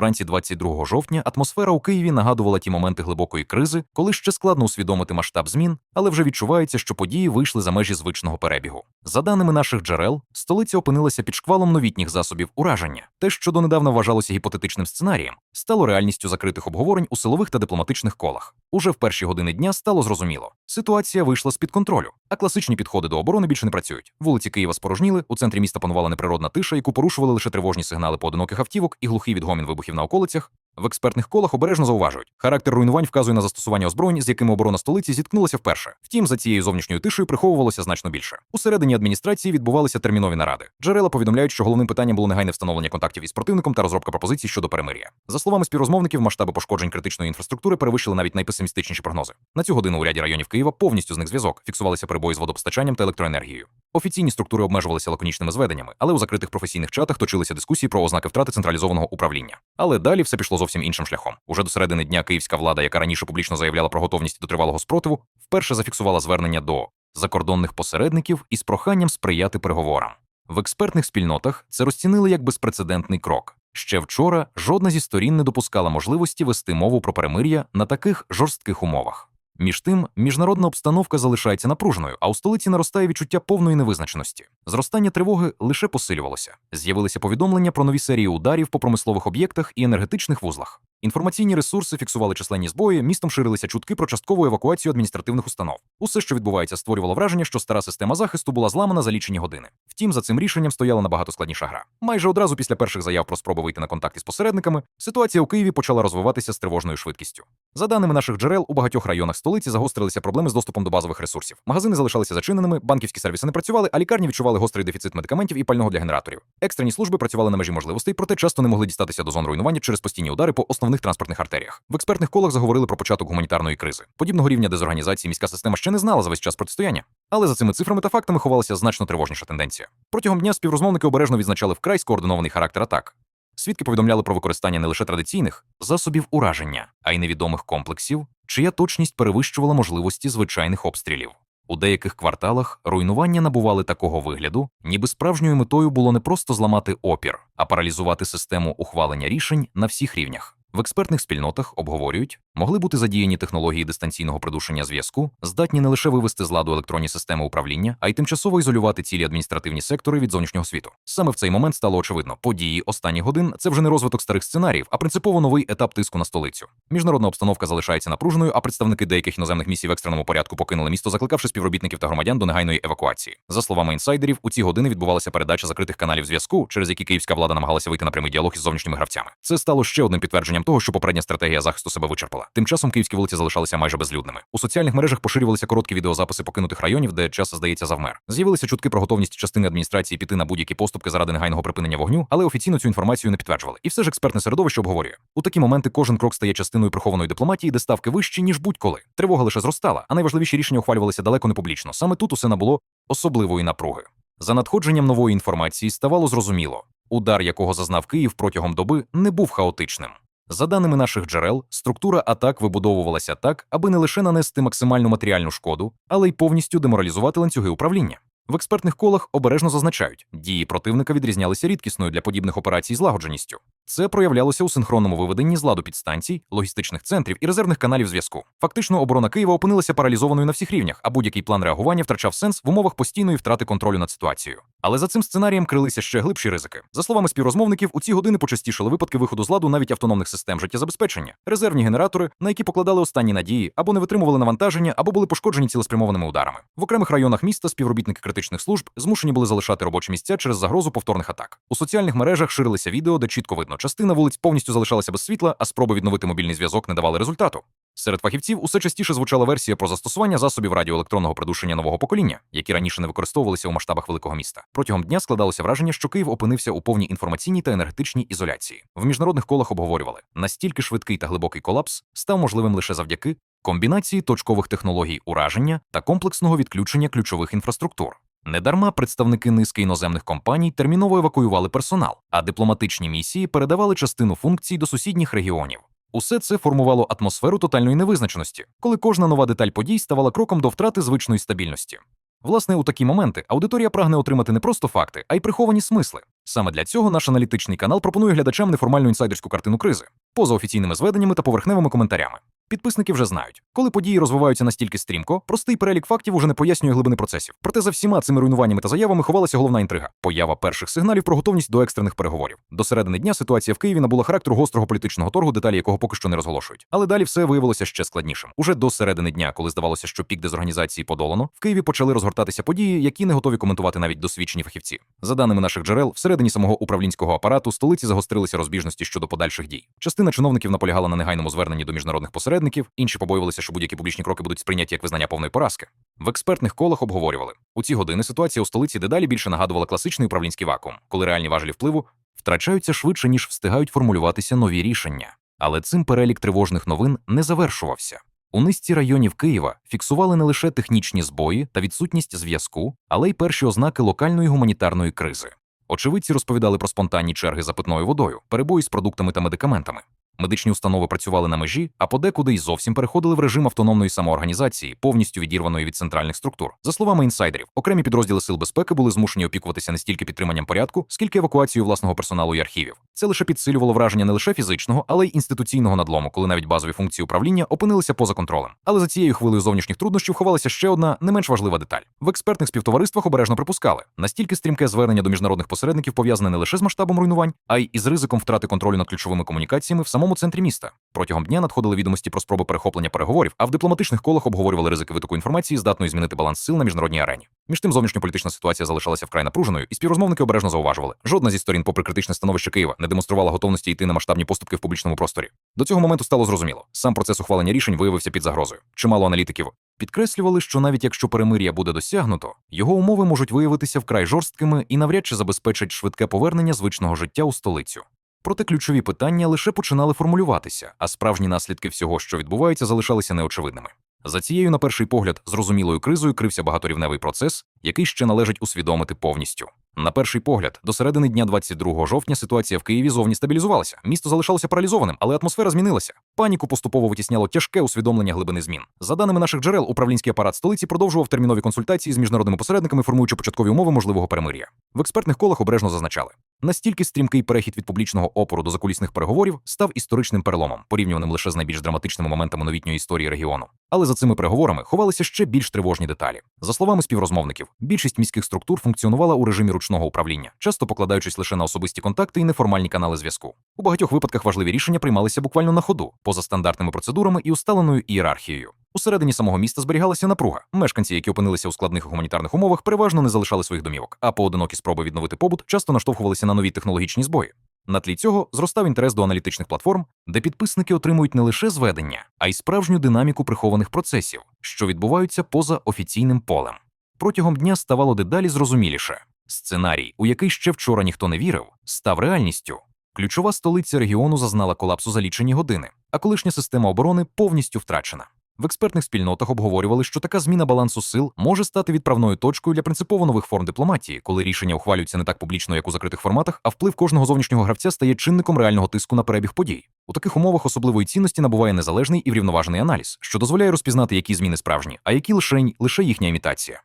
Вранці 22 жовтня атмосфера у Києві нагадувала ті моменти глибокої кризи, коли ще складно усвідомити масштаб змін, але вже відчувається, що події вийшли за межі звичного перебігу. За даними наших джерел, столиця опинилася під шквалом новітніх засобів ураження. Те, що донедавна вважалося гіпотетичним сценарієм, стало реальністю закритих обговорень у силових та дипломатичних колах. Уже в перші години дня стало зрозуміло, ситуація вийшла з-під контролю, а класичні підходи до оборони більше не працюють. Вулиці Києва спорожніли, у центрі міста панувала неприродна тиша, яку порушували лише тривожні сигнали поодиноких автівок і глухий відгомін вибухів на околицях. В експертних колах обережно зауважують, характер руйнувань вказує на застосування озброєнь, з якими оборона столиці зіткнулася вперше. Втім, за цією зовнішньою тишею приховувалося значно більше. Усередині адміністрації відбувалися термінові наради. Джерела повідомляють, що головним питанням було негайне встановлення контактів із противником та розробка пропозицій щодо перемир'я. За словами співрозмовників, масштаби пошкоджень критичної інфраструктури перевищили навіть найпесимістичніші прогнози. На цю годину у ряді районів Києва повністю зник зв'язок, фіксувалися перебої з водопостачанням та електроенергією. Офіційні структури обмежувалися лаконічними зведеннями, але у закритих професійних чатах точилися дискусії про ознаки втрати централізованого управління. Але далі все пішло зовсім іншим шляхом. Уже до середини дня київська влада, яка раніше публічно заявляла про готовність до тривалого спротиву, вперше зафіксувала звернення до закордонних посередників із проханням сприяти переговорам. В експертних спільнотах це розцінили як безпрецедентний крок. Ще вчора жодна зі сторін не допускала можливості вести мову про перемир'я на таких жорстких умовах. Між тим, міжнародна обстановка залишається напруженою, а у столиці наростає відчуття повної невизначеності. Зростання тривоги лише посилювалося. З'явилися повідомлення про нові серії ударів по промислових об'єктах і енергетичних вузлах. Інформаційні ресурси фіксували численні збої, містом ширилися чутки про часткову евакуацію адміністративних установ. Усе, що відбувається, створювало враження, що стара система захисту була зламана за лічені години. Втім, за цим рішенням стояла набагато складніша гра. Майже одразу після перших заяв про спробу вийти на контакт із посередниками, ситуація у Києві почала розвиватися з тривожною швидкістю. За даними наших джерел, у багатьох районах столиці загострилися проблеми з доступом до базових ресурсів. Магазини залишалися зачиненими, банківські сервіси не працювали, а лікарні відчували гострий дефіцит медикаментів і пального для генераторів. Екстрені служби працювали на межі можливостей, проте часто не могли дістатися до зон руйнування через постійні удари по основних транспортних артеріях. В експертних колах заговорили про початок гуманітарної кризи. Подібного рівня дезорганізації міська система ще не знала за весь час протистояння. Але за цими цифрами та фактами ховалася значно тривожніша тенденція. Протягом дня співрозмовники обережно відзначали вкрай скоординований характер атак. Свідки повідомляли про використання не лише традиційних засобів ураження, а й невідомих комплексів, чия точність перевищувала можливості звичайних обстрілів. У деяких кварталах руйнування набували такого вигляду, ніби справжньою метою було не просто зламати опір, а паралізувати систему ухвалення рішень на всіх рівнях. В експертних спільнотах обговорюють, могли бути задіяні технології дистанційного придушення зв'язку, здатні не лише вивести з ладу електронні системи управління, а й тимчасово ізолювати цілі адміністративні сектори від зовнішнього світу. Саме в цей момент стало очевидно, події останніх годин це вже не розвиток старих сценаріїв, а принципово новий етап тиску на столицю. Міжнародна обстановка залишається напруженою, а представники деяких іноземних місій в екстреному порядку покинули місто, закликавши співробітників та громадян до негайної евакуації. За словами інсайдерів, у ці години відбувалася передача закритих каналів зв'язку, через які київська влада намагалася вийти на прямий діалог із зовнішніми гравцями. Це стало ще одним підтвердженням того, що попередня стратегія захисту себе вичерпала. Тим часом київські вулиці залишалися майже безлюдними. У соціальних мережах поширювалися короткі відеозаписи покинутих районів, де час здається завмер. З'явилися чутки про готовність частини адміністрації піти на будь-які поступки заради негайного припинення вогню, але офіційно цю інформацію не підтверджували. І все ж експертне середовище обговорює. У такі моменти кожен крок стає частиною прихованої дипломатії, де ставки вищі ніж будь-коли. Тривога лише зростала, а найважливіші рішення ухвалювалися далеко не публічно. Саме тут усе набуло особливої напруги. За надходженням нової інформації ставало зрозуміло, удар, якого зазнав Київ протягом доби, не був хаотичним. За даними наших джерел, структура атак вибудовувалася так, аби не лише нанести максимальну матеріальну шкоду, але й повністю деморалізувати ланцюги управління. В експертних колах обережно зазначають, дії противника відрізнялися рідкісною для подібних операцій злагодженістю. Це проявлялося у синхронному виведенні з ладу підстанцій, логістичних центрів і резервних каналів зв'язку. Фактично, оборона Києва опинилася паралізованою на всіх рівнях, а будь-який план реагування втрачав сенс в умовах постійної втрати контролю над ситуацією. Але за цим сценарієм крилися ще глибші ризики. За словами співрозмовників, у ці години почастішали випадки виходу з ладу навіть автономних систем життєзабезпечення, резервні генератори, на які покладали останні надії, або не витримували навантаження, або були пошкоджені цілеспрямованими ударами. В окремих районах міста співробітники критичних служб змушені були залишати робочі місця через загрозу повторних атак. У соціальних мережах ширилися відео, де чітко видно, частина вулиць повністю залишалася без світла, а спроби відновити мобільний зв'язок не давали результату. Серед фахівців усе частіше звучала версія про застосування засобів радіоелектронного придушення нового покоління, які раніше не використовувалися у масштабах великого міста. Протягом дня складалося враження, що Київ опинився у повній інформаційній та енергетичній ізоляції. В міжнародних колах обговорювали, настільки швидкий та глибокий колапс став можливим лише завдяки комбінації точкових технологій ураження та комплексного відключення ключових інфраструктур. Недарма представники низки іноземних компаній терміново евакуювали персонал, а дипломатичні місії передавали частину функцій до сусідніх регіонів. Усе це формувало атмосферу тотальної невизначеності, коли кожна нова деталь подій ставала кроком до втрати звичної стабільності. Власне, у такі моменти аудиторія прагне отримати не просто факти, а й приховані смисли. Саме для цього наш аналітичний канал пропонує глядачам неформальну інсайдерську картину кризи, поза офіційними зведеннями та поверхневими коментарями. Підписники вже знають, коли події розвиваються настільки стрімко, простий перелік фактів уже не пояснює глибини процесів. Проте за всіма цими руйнуваннями та заявами ховалася головна інтрига поява перших сигналів про готовність до екстрених переговорів. До середини дня ситуація в Києві набула характеру гострого політичного торгу, деталі якого поки що не розголошують. Але далі все виявилося ще складнішим. Уже до середини дня, коли здавалося, що пік дезорганізації подолано, в Києві почали розгортатися події, які не готові коментувати навіть досвідчені фахівці. За даними наших джерел, всередині самого управлінського апарату столиці загострилися розбіжності щодо подальших дій. Частина чиновників наполягала на негайному зверненні до міжнародних посередників, інші побоювалися, що будь-які публічні кроки будуть сприйняті як визнання повної поразки. В експертних колах обговорювали у ці години. Ситуація у столиці дедалі більше нагадувала класичний управлінський вакуум, коли реальні важелі впливу втрачаються швидше ніж встигають формулюватися нові рішення. Але цим перелік тривожних новин не завершувався. У низці районів Києва фіксували не лише технічні збої та відсутність зв'язку, але й перші ознаки локальної гуманітарної кризи. Очевидці розповідали про спонтанні черги за питною водою, перебої з продуктами та медикаментами. Медичні установи працювали на межі, а подекуди й зовсім переходили в режим автономної самоорганізації, повністю відірваної від центральних структур. За словами інсайдерів, окремі підрозділи сил безпеки були змушені опікуватися не стільки підтриманням порядку, скільки евакуацією власного персоналу і архівів. Це лише підсилювало враження не лише фізичного, але й інституційного надлому, коли навіть базові функції управління опинилися поза контролем. Але за цією хвилею зовнішніх труднощів ховалася ще одна не менш важлива деталь. В експертних співтовариствах обережно припускали, настільки стрімке звернення до міжнародних посередників пов'язане не лише з масштабом руйнувань, а й із ризиком втрати контролю над ключовими комунікаціями в самому центрі міста. Протягом дня надходили відомості про спроби перехоплення переговорів, а в дипломатичних колах обговорювали ризики витоку інформації, здатної змінити баланс сил на міжнародній арені. Між тим, зовнішньополітична ситуація залишалася вкрай напруженою, і співрозмовники обережно зауважували. Жодна зі сторін, попри критичне становище Києва, не демонструвала готовності йти на масштабні поступки в публічному просторі. До цього моменту стало зрозуміло. Сам процес ухвалення рішень виявився під загрозою. Чимало аналітиків підкреслювали, що навіть якщо перемир'я буде досягнуто, його умови можуть виявитися вкрай жорсткими і навряд чи забезпечать швидке повернення звичного життя у столицю. Проте ключові питання лише починали формулюватися, а справжні наслідки всього, що відбувається, залишалися неочевидними. За цією, на перший погляд, зрозумілою кризою крився багаторівневий процес, який ще належить усвідомити повністю. На перший погляд, до середини дня 22 жовтня ситуація в Києві зовні стабілізувалася. Місто залишалося паралізованим, але атмосфера змінилася. Паніку поступово витісняло тяжке усвідомлення глибини змін. За даними наших джерел, управлінський апарат столиці продовжував термінові консультації з міжнародними посередниками, формуючи початкові умови можливого перемир'я. В експертних колах обережно зазначали. Настільки стрімкий перехід від публічного опору до закулісних переговорів став історичним переломом, порівнюваним лише з найбільш драматичними моментами новітньої історії регіону. Але за цими переговорами ховалися ще більш тривожні деталі. За словами співрозмовників, більшість міських структур функціонувала у режимі ручного управління, часто покладаючись лише на особисті контакти і неформальні канали зв'язку. У багатьох випадках важливі рішення приймалися буквально на ходу, поза стандартними процедурами і усталеною ієрархією. Усередині самого міста зберігалася напруга. Мешканці, які опинилися у складних гуманітарних умовах, переважно не залишали своїх домівок, а поодинокі спроби відновити побут часто наштовхувалися на нові технологічні збої. На тлі цього зростав інтерес до аналітичних платформ, де підписники отримують не лише зведення, а й справжню динаміку прихованих процесів, що відбуваються поза офіційним полем. Протягом дня ставало дедалі зрозуміліше. Сценарій, у який ще вчора ніхто не вірив, став реальністю. Ключова столиця регіону зазнала колапсу за лічені години, а колишня система оборони повністю втрачена. В експертних спільнотах обговорювали, що така зміна балансу сил може стати відправною точкою для принципово нових форм дипломатії, коли рішення ухвалюються не так публічно, як у закритих форматах, а вплив кожного зовнішнього гравця стає чинником реального тиску на перебіг подій. У таких умовах особливої цінності набуває незалежний і врівноважений аналіз, що дозволяє розпізнати, які зміни справжні, а які лише лише їхня імітація.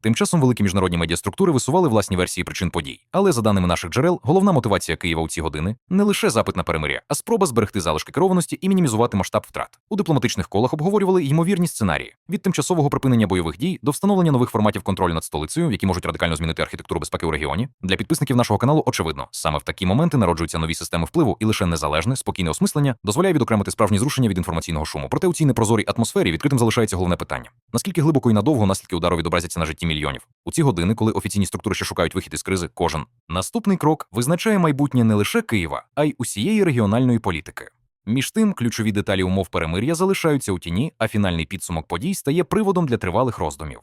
Тим часом великі міжнародні медіаструктури висували власні версії причин подій. Але за даними наших джерел, головна мотивація Києва у ці години не лише запит на перемир'я, а спроба зберегти залишки керованості і мінімізувати масштаб втрат. У дипломатичних колах обговорювали ймовірні сценарії від тимчасового припинення бойових дій до встановлення нових форматів контролю над столицею, які можуть радикально змінити архітектуру безпеки у регіоні. Для підписників нашого каналу очевидно, саме в такі моменти народжуються нові системи впливу, і лише незалежне, спокійне осмислення дозволяє відокремити справжні зрушення від інформаційного шуму. Проте у цій непрозорій атмосфері відкритим залишається головне питання: наскільки глибоко і надовго наслідки удару відобразяться на житті мільйонів? У ці години, коли офіційні структури ще шукають вихід із кризи, кожен наступний крок визначає майбутнє не лише Києва, а й усієї регіональної політики. Між тим, ключові деталі умов перемир'я залишаються у тіні, а фінальний підсумок подій стає приводом для тривалих роздумів.